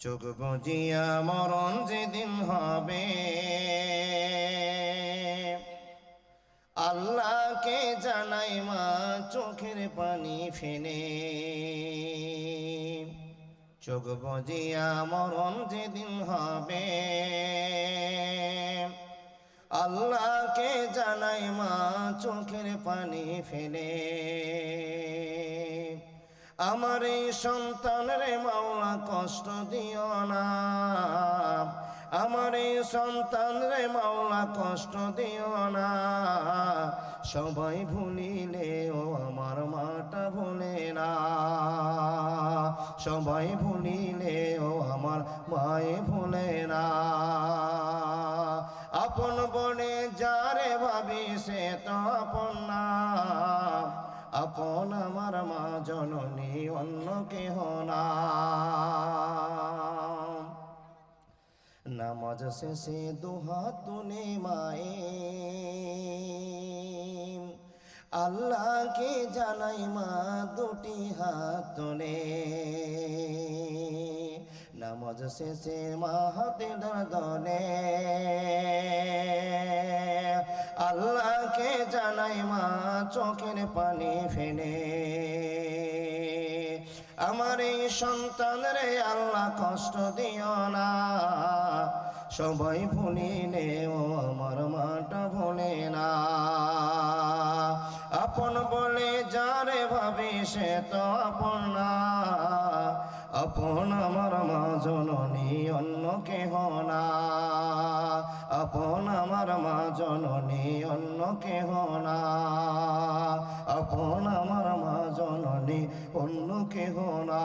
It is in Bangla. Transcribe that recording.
চোখ বুঝিয়া মরণ যেদিন হবে। আল্লাহকে জানাই মা, চোখের পানি ফেনে চোখ বুঝিয়া মরণ যেদিন হবে। আল্লাহকে জানাই মা, চোখের পানি ফেলে। আমার এই সন্তান রে মাওলা কষ্ট দিও না। আমার এই সন্তান রে মাওলা কষ্ট দিও না। সবাই ভুলিলেও আমার মাটা ভুলে না। সবাই ভুলিলেও আমার মায়ে ভুলে না। আপন বনে যারে ভাবি সে তো আপন না। কেহ না। নামাজ শেষে দুহাত তুলে মায়ে আল্লাহকে জানাই মা দুটি হাত তুলে। নামাজ শেষে মা হাতে দলে আল্লাহকে জানাই মা চোখের পানি ফেলে। আমার এই সন্তান রে আল্লাহ কষ্ট দিও না। সবাই ভুলিলে ও আমার মাটা ভুলে না। আপন বলে যারে ভাবি সে তো আপন না। আপন আমার মা জননী অন্য কেহ না। আপন আমার মা জননী অন্য কেহ না। আপন আমার অন্য কেহ না।